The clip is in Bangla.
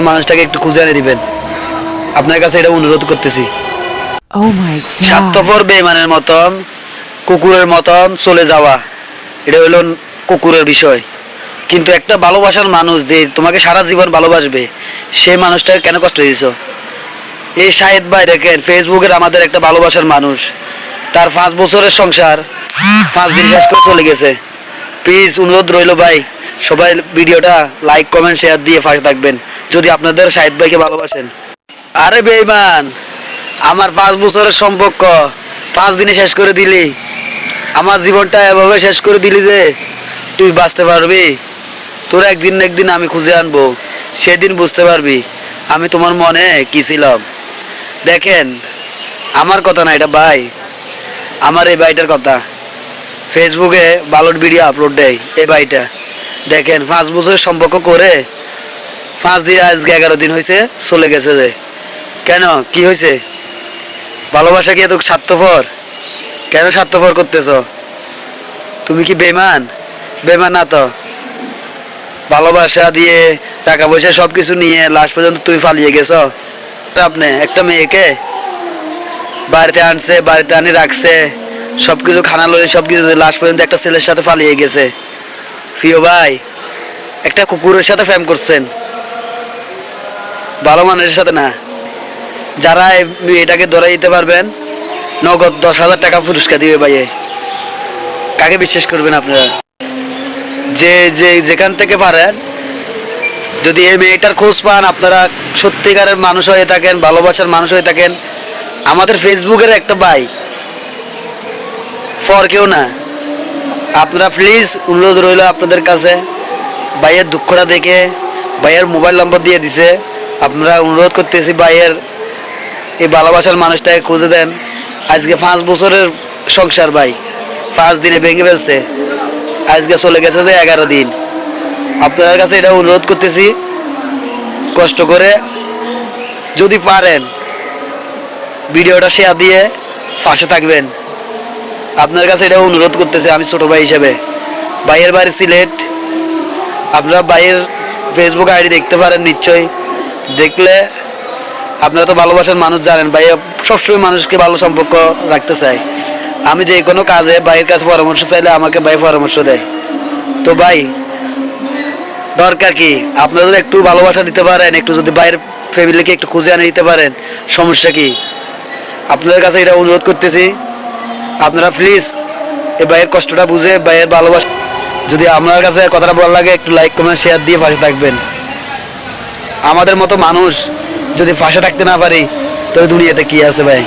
মানুষটাকে একটু খুঁজে এনে দিবেন। আপনার কাছে এটা অনুরোধ করতেছি। Oh. স্বার্থপর বেমানের মতন কুকুরের মতন চলে যাওয়া এটা হলো কুকুরের বিষয়। কিন্তু একটা ভালোবাসার মানুষ যে তোমাকে সারা জীবন ভালোবাসবে সেই মানুষটাকে কেন কষ্ট দিয়েছ? এই শাহেদ ভাই দেখেন ফেসবুকের আমাদের একটা ভালোবাসার মানুষ। তার পাঁচ বছরের সংসার পাঁচ দিন শেষ করে চলে গেছে। প্লিজ অনুরোধ রইল ভাই। সবাই ভিডিওটা লাইক কমেন্ট শেয়ার দিয়ে ফাঁসে থাকবেন, যদি আপনাদের শাহেদ ভাইকে ভালোবাসেন। আরে বেইমান, আমার পাঁচ বছরের সম্পর্ক, পাঁচ দিনে শেষ করে দিলি। আমার জীবনটা এভাবে শেষ করে দিলি যে, তুই বাঁচতে পারবি। তোর একদিন একদিন আমি খুঁজে আনব, সেদিন বুঝতে পারবি আমি তোমার মনে কি ছিলাম। দেখেন, আমার কথা না, এটা ভাই। আমার এই ভাইটার কথা। ফেসবুকে ভালোর ভিডিও আপলোড দেয়, এই ভাইটা। দেখেন, পাঁচ বছর সম্পর্ক করে পাঁচ দিন আজকে এগারো দিন হয়েছে চলে গেছে যে। কেন? কি হয়েছে ভালোবাসা কি এত স্বার্থপর? কেন স্বার্থপর করতেছ? তুমি কি বেমান বেমান না তো। ভালোবাসা দিয়ে টাকা পয়সা সব কিছু নিয়ে লাস্ট পর্যন্ত তুমি পালিয়ে গেছো। আপনি, একটা মেয়েকে বাড়িতে আনছে, বাড়িতে আনি রাখছে সব কিছু খানা লয়ে সব কিছু লাস্ট পর্যন্ত একটা ছেলের সাথে পালিয়ে গেছে। প্রিয় ভাই, একটা কুকুরের সাথে ফ্যাম করছেন। ভালো মানুষের সাথে না। যারা এই মেয়েটাকে ধরে দিতে পারবেন, নগদ দশ হাজার টাকা পুরস্কার দিবে ভাইয়ে কাকে বিশ্বাস করবেন আপনারা? যে যে, যেখান থেকে পারেন, যদি এই মেয়েটার খোঁজ পান, আপনারা সত্যিকারের মানুষ হয়ে থাকেন, ভালোবাসার মানুষ হয়ে থাকেন। আমাদের ফেসবুকের একটা ভাই, ফর কেউ না। আপনারা প্লিজ অনুরোধ রইল আপনাদের কাছে। ভাইয়ের দুঃখটা দেখে, ভাইয়ের মোবাইল নম্বর দিয়ে দিছে। আপনারা অনুরোধ করতেছি ভাইয়ের এই ভালোবাসার মানুষটাকে খুঁজে দেন। আজকে পাঁচ বছরের সংসার ভাই, পাঁচ দিনে ভেঙে ফেলছে। আজকে চলে গেছে যে এগারো দিন। আপনাদের কাছে এটা অনুরোধ করতেছি, কষ্ট করে যদি পারেন, ভিডিওটা শেয়ার দিয়ে পাশে থাকবেন। আপনার কাছে এটা অনুরোধ করতেছে, আমি ছোট ভাই হিসেবে। ভাইয়ের বাড়ি সিলেট। আপনারা ভাইয়ের ফেসবুক আইডি দেখতে পারেন নিশ্চয়ই। দেখলে আপনারা তো ভালোবাসার মানুষ জানেন ভাই সবসময় মানুষকে ভালো সম্পর্ক রাখতে চাই আমি যে কোনো কাজে ভাইয়ের কাছে পরামর্শ চাইলে আমাকে ভাই পরামর্শ দেয়। তো ভাই, দরকার কি? আপনারা যদি একটু ভালোবাসা দিতে পারেন, একটু যদি ভাইয়ের ফ্যামিলিকে একটু খুঁজে আনে দিতে পারেন, সমস্যা কি? আপনাদের কাছে এটা অনুরোধ করতেছি। আপনারা প্লিজ এই ভাইয়ের কষ্টটা বুঝে, ভাইয়ের ভালোবাসা যদি আপনার কাছে কথাটা ভালো লাগে, একটু লাইক কমেন্ট শেয়ার দিয়ে পাশে থাকবেন। আমাদের মতো মানুষ যদি পাশে থাকতে না পারি তবে দুনিয়াতে কি আছে ভাই?